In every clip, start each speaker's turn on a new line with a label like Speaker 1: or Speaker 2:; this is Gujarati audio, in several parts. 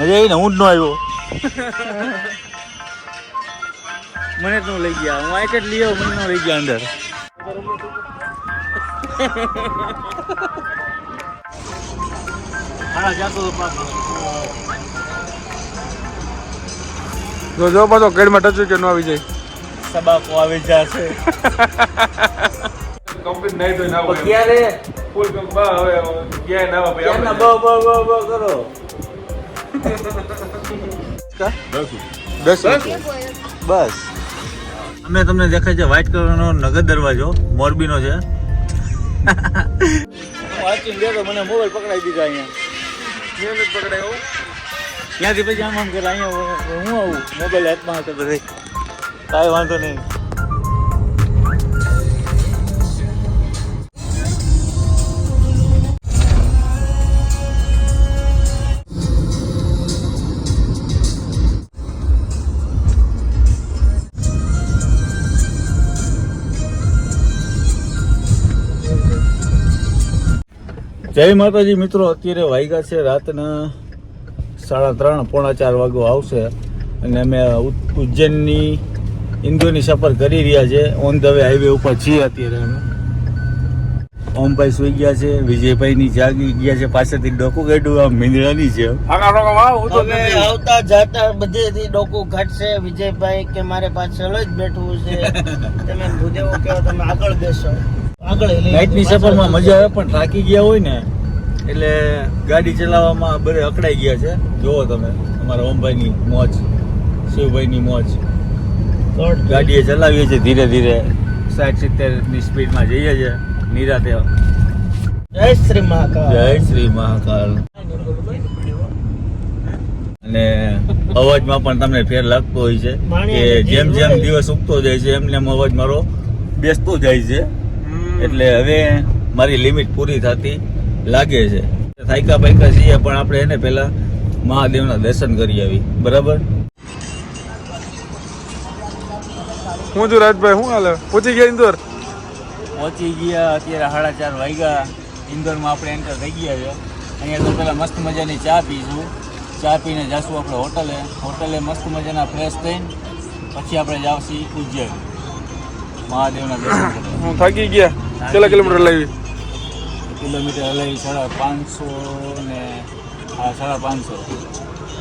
Speaker 1: મજા આવી ને હું જ નો આવ્યો. મને તો લઈ ગયા. હું આઈટ જ લઈ આવ્યો મને નો લઈ ગયા અંદર.
Speaker 2: જો જો પાછો કેડમાં ટચ કે ન આવી જાય.
Speaker 1: સબાકો આવી જશે.
Speaker 2: કમ્પ્લીટ નહીં તો ના
Speaker 1: પણ
Speaker 2: ફૂલ બા હવે ક્યાંય ના હોય
Speaker 1: ક્યારના બ બ બ બ કરો.
Speaker 2: દસ
Speaker 1: બસ. અમે તમને દેખાય છે વ્હાઈટ કલરનો નગર દરવાજો મોરબીનો છે. વાંચીને ગયો મને મોબાઈલ પકડાઈ દીધા અહીંયા.
Speaker 2: પકડાયો.
Speaker 1: ત્યાંથી પછી આમ આમ કરે અહીંયા હું આવું મોબાઈલ હાથમાં હતો બધે. કાંઈ વાંધો નહીં. જય માતાજી મિત્રો અત્યારે વાગ્યા છે રાતના સાડા ત્રણ પોણા ચાર વાગ્યો આવશે. અને અમે ઉજ્જૈનની ઇન્દોની સફર કરી રહ્યા છે. ઓન ધ વે હાઈવે ઉપર છીએ અત્યારે અમે. ઓમભાઈ સુઈ ગયા છે વિજયભાઈની જાગી ગયા છે પાછળથી ડોકું કાઢ્યું આમ મીંદડાની છે
Speaker 3: આવતા જાતા બધેથી ડોકું ઘટશે વિજયભાઈ કે મારે પાછળ જ બેઠવું છે. તમે ભૂદેવો કહો તમે આગળ બેસો.
Speaker 1: નાઇટની સફરમાં મજા આવે પણ થાકી ગયા હોય ને એટલે ગાડી ચલાવવામાં બધે અકળાઈ ગયા છે. જુઓ તમે અમારા ઓમભાઈની મોજ શિવભાઈની મોજ. ગાડીએ ચલાવીએ છીએ ધીરે ધીરે સાઠ સિત્તેરની સ્પીડમાં જઈએ છીએ નિરાતે.
Speaker 3: જય શ્રી મહાકાલ.
Speaker 1: જય શ્રી મહાકાલ. અને અવાજમાં પણ તમને ફેર લાગતો હોય છે કે જેમ જેમ દિવસ ઉગતો જાય છે એમ એમ અવાજ મારો બેસતો જાય છે. એટલે હવે મારી લિમિટ પૂરી થતી લાગે છે. થાયકા પાયકા છીએ પણ આપણે એને પહેલા મહાદેવના દર્શન કરી આવી. બરાબર?
Speaker 2: હું છું રાજભાઈ શું હાલે? પહોંચી ગયા ઇન્દોર?
Speaker 1: પહોંચી ગયા અત્યારે સાડા ચાર વાગ્યા. ઇન્દોરમાં આપણે એન્ટર થઈ ગયા છે. અહીંયા તો પહેલાં મસ્ત મજાની ચા પીશું. ચા પીને જશું આપણે હોટલે. હોટલે મસ્ત મજાના ફ્રેશ થઈને પછી આપણે જાવશી ઉજ્જૈન. મહાદેવના દર્શન
Speaker 2: હું થાકી ગયા. કેટલા કિલોમીટર લાવી?
Speaker 1: કિલોમીટર હલાવી સાડા પાંચસો ને હા સાડા પાંચસો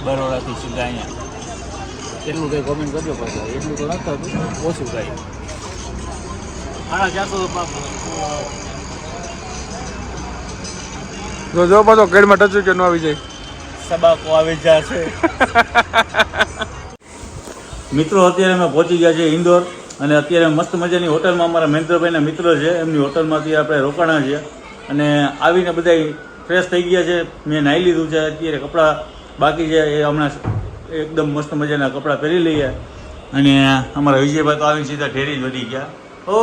Speaker 1: બરોડાથી સીધા અહીંયા. એટલું કંઈ કોમેન્ટ કરજો પાછા. એટલું તો નથી થતું ઓછું કાંઈ સાડા ચારસો તો
Speaker 2: જો જો પાછો કેડમાં ટચ કે ન આવી જાય?
Speaker 1: સબાકો આવી જશે. મિત્રો અત્યારે અમે પહોંચી ગયા છે ઇન્દોર. અને અત્યારે મસ્ત મજાની હોટલમાં અમારા મહેન્દ્રભાઈના મિત્ર છે. એમની હોટલમાંથી આપણે રોકાણા છે અને આવીને બધા ફ્રેશ થઈ ગયા છે. મેં નાહી લીધું છે. અત્યારે કપડાં બાકી છે. એ હમણાં એકદમ મસ્ત મજાના કપડાં પહેરી લઈએ. અને અમારા વિજયભાઈ તો આવીને સીધા ઢેરી જ વધી ગયા. ઓ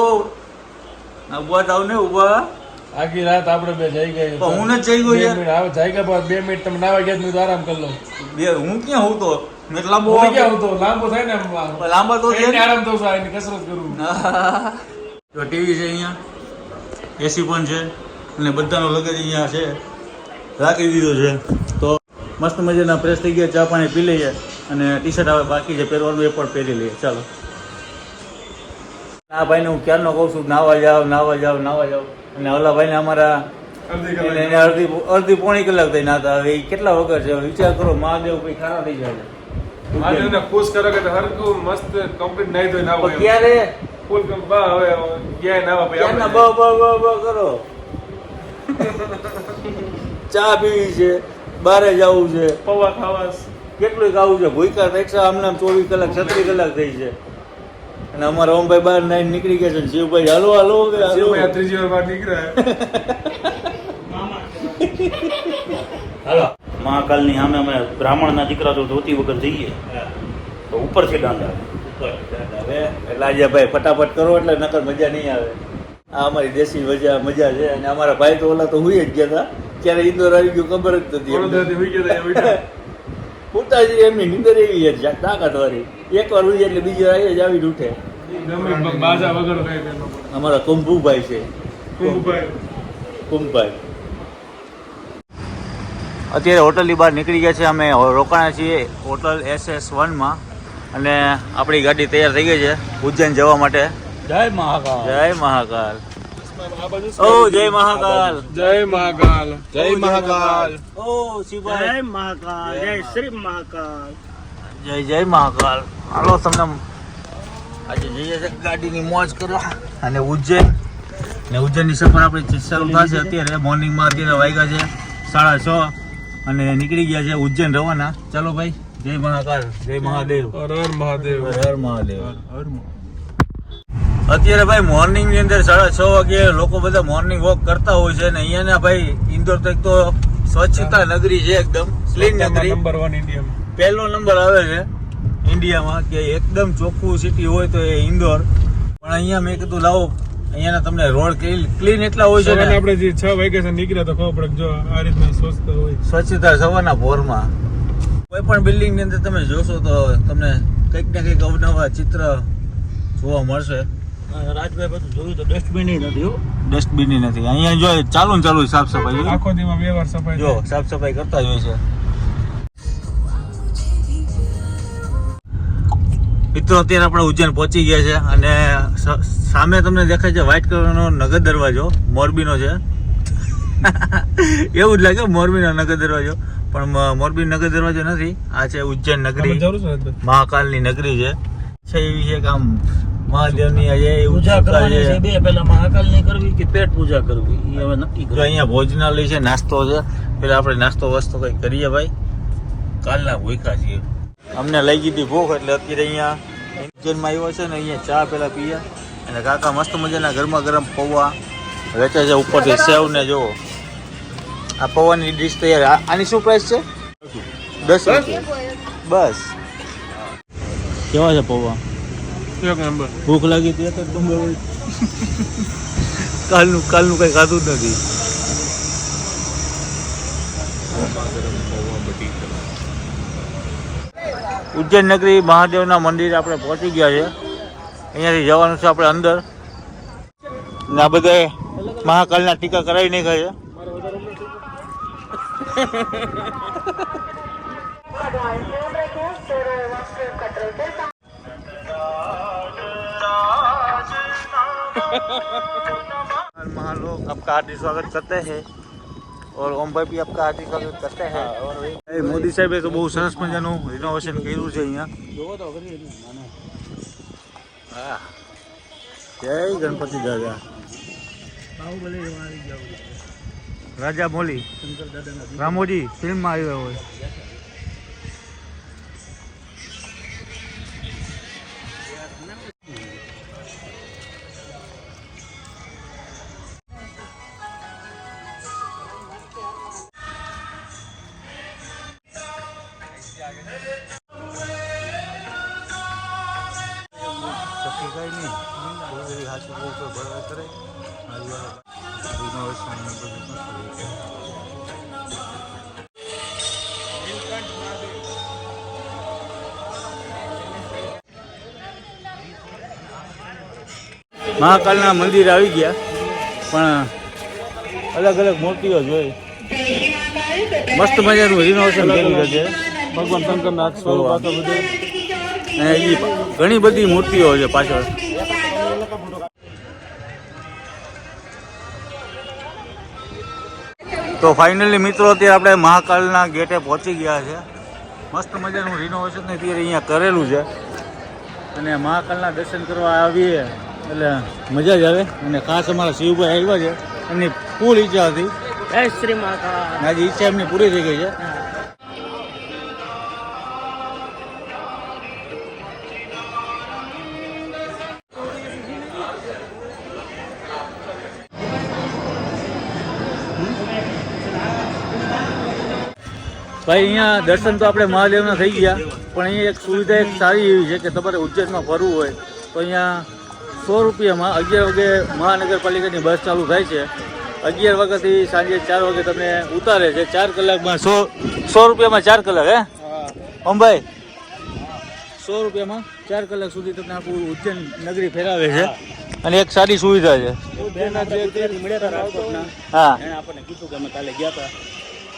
Speaker 1: ઊભા ઊભા થાવ ને ઊભા
Speaker 4: આખી રાત આપણે બે જઈ ગઈ
Speaker 1: હું નથી જઈ ગયો
Speaker 4: જઈ ગયા બે મિનિટ તમે નાવા ગયા તો આરામ કરી લો
Speaker 1: બે હું ક્યાં હું તો? મેં તો લાંબો
Speaker 4: હતો. લાંબો થાય ને
Speaker 1: લાંબા તો.
Speaker 4: આરામ તો એની કસરત કરું
Speaker 1: તો ટીવી છે અહીંયા એસી પણ છે અને બધાનો લગજ અહીંયા છે. રાખી દીધો છે. તો મસ્ત મજાના ફ્રેશ થઈ ગયા ચા પાણી પી લઈએ અને ટી શર્ટ હવે બાકી છે પહેરવાનું એ પણ પહેરી લઈએ. ચાલો. આ ભાઈને હું ક્યારનો કહું છું નાવા જાવ નાવા જાવ નાવા જાવ અને ઓલા ભાઈને અમારા અડધી અડધી પોણી કલાક થઈ નાતા હવે એ કેટલા વગર છે? વિચાર કરો મહાદેવ કોઈ ખરા થઈ જાય છે
Speaker 2: ખુશ કરો કે હરખું મસ્ત કમ્પ્લીટ નહીં તો ના
Speaker 1: ક્યારે
Speaker 2: ફૂલ બા હવે ક્યાંય ના હોય
Speaker 1: ક્યારના બ બ બ બ કરો. ચા પીવી છે બારે જવું છે.
Speaker 2: પૌવા ખાવાસ
Speaker 1: કેટલું ખાવું છે? ભૂકા રિક્ષા આમને આમ ચોવીસ કલાક છત્રીસ કલાક થઈ છે. અને અમારા ઓમભાઈ બહાર નાઈ નીકળી ગયા છે શિવભાઈ હાલો હાલો કે હાલો.
Speaker 2: ત્રીજી વાર બહાર નીકળ્યા.
Speaker 5: હાલો. મહાકાલની સામે અમે બ્રાહ્મણના દીકરા તો ધોતી વગર જઈએ. તો ઉપરથી દાંડા.
Speaker 1: હવે એટલે આજે ભાઈ ફટાફટ કરો એટલે નકર મજા નહીં આવે. આ અમારી દેશી મજા મજા છે અને અમારા ભાઈ તો ઓલા તો હુઈ જ ગયા હતા ત્યારે ઇન્દોર આવી ગયું ખબર જ નથી
Speaker 2: હોઈ
Speaker 1: ઉતાજી એમની નીંદર એવી છે તાકાત વાળી એક વાર ઉઈ એટલે બીજી વાર જ આવી ઉઠે. અમારા કુંભુભાઈ છે.
Speaker 2: કુંભભાઈ.
Speaker 1: કુંભભાઈ. અત્યારે હોટલની બહાર નીકળી ગયા છે. અમે રોકાણા છીએ હોટલ એસ એસ વનમાં અને આપણી ગાડી તૈયાર થઈ ગઈ છે ઉજ્જૈન જવા માટે.
Speaker 5: જય મહાકાલ.
Speaker 1: જય મહાકાલ. ઓ જય મહાકાલ.
Speaker 2: જય મહાકાલ. જય મહાકાલ.
Speaker 1: ઓ શિવભાઈ
Speaker 3: જય મહાકાલ. જય શ્રી મહાકાલ.
Speaker 1: જય જય મહાકાલ. હાલો તમને આજે જઈએ છે ગાડીની મોજ કરવા. અને ઉજ્જૈન. ને ઉજ્જૈનની સફર આપણી શરૂ થશે અત્યારે. મોર્નિંગમાં અત્યારે વાગ્યા છે સાડા છ. અને નીકળી ગયા છે ઉજ્જૈન રવાના. ચાલો ભાઈ જય મહાકાલ જય મહાદેવ.
Speaker 2: હર હર મહાદેવ.
Speaker 1: હર હર મહાદેવ. અત્યારે ભાઈ મોર્નિંગની અંદર સાડા છ વાગે લોકો બધા મોર્નિંગ વોક કરતા હોય છે અને અહીંયાના ભાઈ ઇન્દોર તો એક તો સ્વચ્છતા નગરી છે એકદમ ક્લીન નગરી.
Speaker 2: નંબર વન ઇન્ડિયન
Speaker 1: પહેલો નંબર આવે છે ઇન્ડિયામાં કે એકદમ ચોખ્ખું સિટી હોય તો એ ઇન્દોર. પણ અહીંયા મેં કીધું લાવો અહીંયાના તમને રોડ ક્લીન એટલા હોય છે ને.
Speaker 2: આપણે જે છ વાગ્યા નીકળ્યા તો ખબર પડે જો આ રીતના સ્વચ્છ હોય.
Speaker 1: સ્વચ્છતા સવારના ભોરમાં. કોઈ પણ બિલ્ડિંગની અંદર તમે જોશો તો તમને કંઈક ને કંઈક અવનવા ચિત્ર જોવા મળશે.
Speaker 5: રાજભાઈ બધું જોયું તો ડસ્ટબિન નથી
Speaker 1: ડસ્ટબિન નથી. અહીંયા જો ચાલુ ને ચાલુ સાફ સફાઈ.
Speaker 2: આખો દીમાં બે વાર સફાઈ
Speaker 1: જો. સાફ સફાઈ કરતા જ હોય છે. મિત્રો અત્યારે આપણે ઉજ્જૈન પહોંચી ગયા છે અને સામે તમને દેખાય છે વ્હાઈટ કલરનો નગર દરવાજો મોરબીનો છે. એવું જ લાગે મોરબીનો નગર દરવાજો. પણ મોરબી નગર દરવાજો નથી આ છે ઉજ્જૈન નગરી? મહાકાલની નગરી છે. છે એવી છે કે આમ મહાદેવની આજે
Speaker 5: પૂજા કરવાની છે
Speaker 1: છે
Speaker 5: બે પહેલા મહાકાલની કરવી કે પેટ પૂજા કરવી? એ હવે નક્કી કરો
Speaker 1: અહીંયા ભોજનાલય છે નાસ્તો છે. પેલા આપણે નાસ્તો વસ્તો કંઈક કરીએ ભાઈ. કાલના ભૂખા છીએ. અમને લઈ ગઈ હતી ભૂખ એટલે અત્યારે અહીંયા ઉજ્જૈનમાં આવ્યો છે ને અહીંયા ચા પેલા પીએ અને કાકા મસ્ત મજાના ગરમા ગરમ પૌવા વેચે છે ઉપરથી સેવ ને જુઓ. આ પૌવાની ડીશ તૈયાર. આની શું પ્રાઇસ છે? દસ બસ. કેવા છે પૌવા?
Speaker 2: એક નંબર
Speaker 1: ભૂખ લાગી હતી તો તમે કાલનું કાલનું કઈ ખાધું જ નથી. ઉજ્જૈન નગરી મહાદેવના મંદિર આપણે પહોંચી ગયા છે. અહીંયાથી જવાનું છે આપણે અંદર. ને આ બધા મહાકાલના ટીકા કરાવી નહીં છે. મહાલોક આપકા હાર્દિક સ્વાગત કરતે હૈ. और ओम भाई भी आपका हार्दिक स्वागत करते हैं। और मोदी साहब तो बहुत सरस मज़ा रिनोवेशन कर जय गणपति दादा राजा मोली रामोजी फ़िल्म में आयो है એવી હાચી બહુ તો બરાબર કરે રિનોવેશન ને બધું મસ્ત છે. મહાકાલના મંદિર આવી ગયા પણ અલગ અલગ મૂર્તિઓ જોઈ. મસ્ત મજાનું રિનોવેશન કર્યું છે
Speaker 2: ભગવાન શંકરના સ્વરૂપ આ તો બધું.
Speaker 1: ઘણી બધી મૂર્તિઓ છે પાછળ. તો ફાઇનલી મિત્રો અત્યારે આપણે મહાકાલના ગેટે પહોંચી ગયા છે. મસ્ત મજાનું રિનોવેશન અત્યારે અહીંયા કરેલું છે. અને મહાકાલના દર્શન કરવા આવીએ એટલે મજા જ આવે. અને ખાસ અમારા શિવભાઈ આવ્યા છે. એમની ફૂલ ઈચ્છા હતી.
Speaker 3: જય શ્રી મહાકાલ.
Speaker 1: આજે ઈચ્છા એમની પૂરી થઈ ગઈ છે. ભાઈ અહીંયા દર્શન તો આપણે મહાદેવના થઈ ગયા પણ અહીંયા એક સુવિધા એક સારી એવી છે કે તમારે ઉજ્જૈનમાં ફરવું હોય તો અહીંયા સો રૂપિયામાં અગિયાર વાગે મહાનગરપાલિકાની બસ ચાલુ થાય છે. અગિયાર વાગ્યાથી સાંજે ચાર વાગે તમને ઉતારે છે. ચાર કલાકમાં સો સો રૂપિયામાં ચાર કલાક હે? ઓમ સો રૂપિયામાં ચાર કલાક સુધી તમને આખું ઉજ્જૈન નગરી ફેરાવે છે. અને એક સારી સુવિધા છે. હા.
Speaker 5: આપણને કીધું કે અમે કાલે ગયા હતા.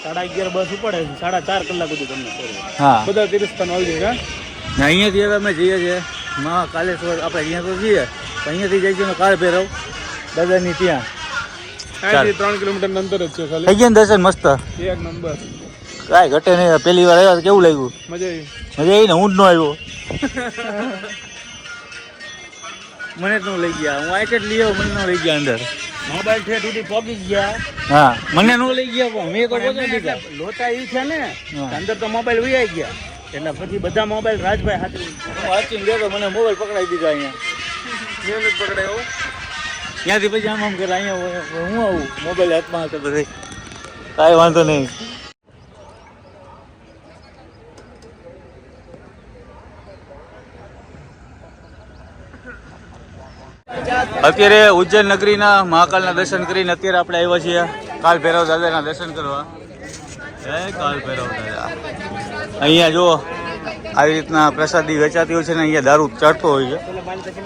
Speaker 3: સાડા અગિયાર બસ ઉપડે છે સાડા ચાર કલાક સુધી તમને.
Speaker 1: હા.
Speaker 2: બધા તીર્થસ્થાન આવી જાય
Speaker 1: ને અહીંયાથી હવે અમે જઈએ છીએ મહાકાલેશ્વર આપણે અહીંયા તો જઈએ અહીંયાથી જઈએ છીએ કાળ ભૈરવ દાદાની ત્યાં.
Speaker 2: અહીંથી ત્રણ કિલોમીટર અંતર જ છે ખાલી.
Speaker 1: થઈ ગયા દર્શન મસ્ત?
Speaker 2: એક નંબર.
Speaker 1: કાંઈ ઘટે નહીં પહેલી વાર આવ્યા તો કેવું લાગ્યું?
Speaker 2: મજા આવી.
Speaker 1: મજા આવી ને હું જ ન આવ્યો. મને જ ન લઈ ગયા હું આઈટ જ લઈ આવ્યો મને ન લઈ ગયા અંદર.
Speaker 3: મોબાઈલ ઠેઠ સુધી પહોંચી ગયા.
Speaker 1: હા. મને નો લઈ ગયા પણ મેં તો પહોંચાડી દીધા
Speaker 3: લોચા ઈ છે ને અંદર તો મોબાઈલ વૈયા ગયા. એટલે પછી બધા મોબાઈલ રાજભાઈ હાથે
Speaker 1: હું વાંચીને ગયો મને મોબાઈલ પકડાઈ દીધા અહીંયા.
Speaker 2: મેં પકડાયો.
Speaker 1: ત્યાંથી પછી આમ આમ કરે અહીંયા હું આવું. મોબાઈલ હાથમાં હતો બધે કાંઈ વાંધો નહીં. અત્યારે ઉજ્જૈન નગરીના મહાકાલના દર્શન કરીને અત્યારે આપણે આવ્યા છીએ. કાલ ભૈરવ દાદાના દર્શન કરવા. જય કાલ ભૈરવ દાદા. અહીંયા જો આવી રીતના પ્રસાદી વેચાતી હોય છે ને અહીંયા દારૂ ચડતો હોય છે.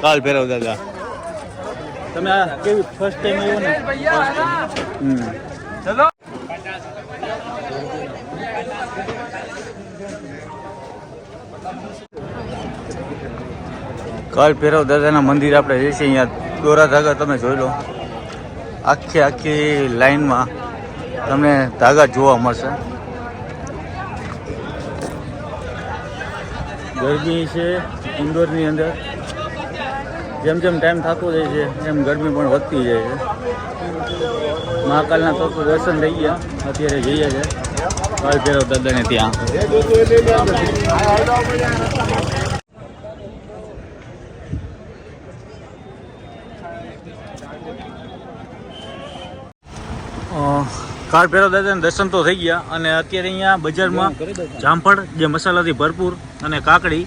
Speaker 1: કાલ ભૈરવ દાદા. તમે આ કેવી ફર્સ્ટ ટાઈમ આવ્યો ને? ચલો કાલ ભૈરવ દાદાના મંદિર આપણે જઈએ છીએ અહીંયા દોરા ધાગા તમે જોઈ લો. આખી આખી લાઈનમાં તમને ધાગા જોવા મળશે. ગરમી છે ઇન્દોરની અંદર. જેમ જેમ ટાઈમ થતો જાય છે, એમ ગરમી પણ વધતી જાય છે. મહાકાલના તો દર્શન થઈ ગયા. અત્યારે જઈએ છે. કાલ ભૈરવ દાદાને ત્યાં. અ, કાળ ભૈરવ દર્શન તો થઈ ગયા. અને અત્યારે અહીંયા બજારમાં જામફળ જે મસાલાથી ભરપૂર અને કાકડી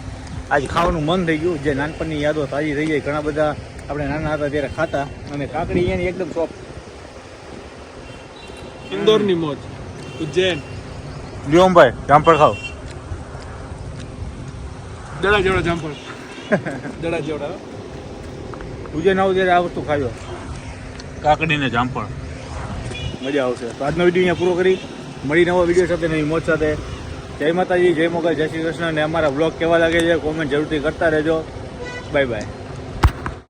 Speaker 1: આજે ખાવાનું મન થઈ ગયું. જે નાનપણની યાદો તાજી થઈ જાય. ઘણા બધા આપણે નાના હતા ત્યારે ખાતા. અને કાકડી અહીંયાની એકદમ સોફ્ટ
Speaker 2: ઇન્દોરની મોજ. ઉજ્જૈન.
Speaker 1: લ્યોમભાઈ જામફળ ખાઓ.
Speaker 2: દડા જેવડા જામફળ. દડા જેવડા
Speaker 1: ઉજ્જૈન આવું ત્યારે આ વસ્તુ ખાજો. કાકડી ને જામફળ મજા આવશે. તો આજનો વીડિયો અહીંયા પૂરો કરી. મળી નવા વીડિયો સાથે નવી મોજ સાથે. જય માતાજી, જય મોગલ, જય શ્રી કૃષ્ણ. અને અમારા બ્લોગ કેવા લાગે છે કોમેન્ટ જરૂરથી કરતા રહેજો. Bye bye